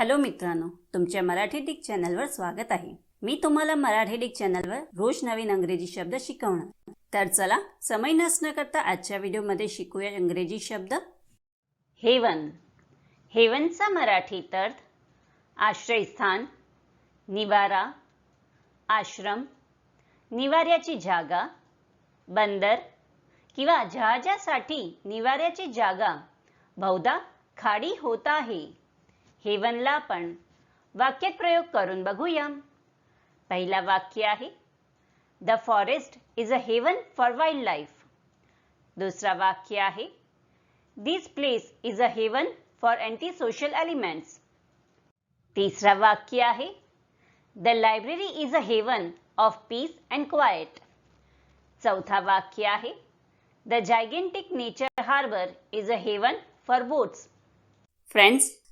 Hello मित्रांनो तुमच्या Marathi Dick चॅनलवर स्वागत आहे. मी तुम्हाला मराठी डिक चॅनलवर रोज नवीन अंग्रेजी शब्द शिकवणार. तर चला समय नसणं करता आजच्या व्हिडिओमध्ये शिकूया इंग्रजी शब्द. हेवन. हेवनचा मराठी अर्थ आश्रयस्थान निवारा आश्रम निवाऱ्याची जागा बंदर किंवा जहाजासाठी निवाऱ्याची जागा बहुधा खाडी होत आहे. हेवनला आपण वाक्यात प्रयोग करून बघूया पहिला वाक्य आहे the forest is a haven for wild life दुसरा वाक्य आहे this place is a haven for anti social elements तिसरा वाक्य आहे the library is a haven of peace and quiet चौथा वाक्य आहे the gigantic nature harbour is a haven for boats friends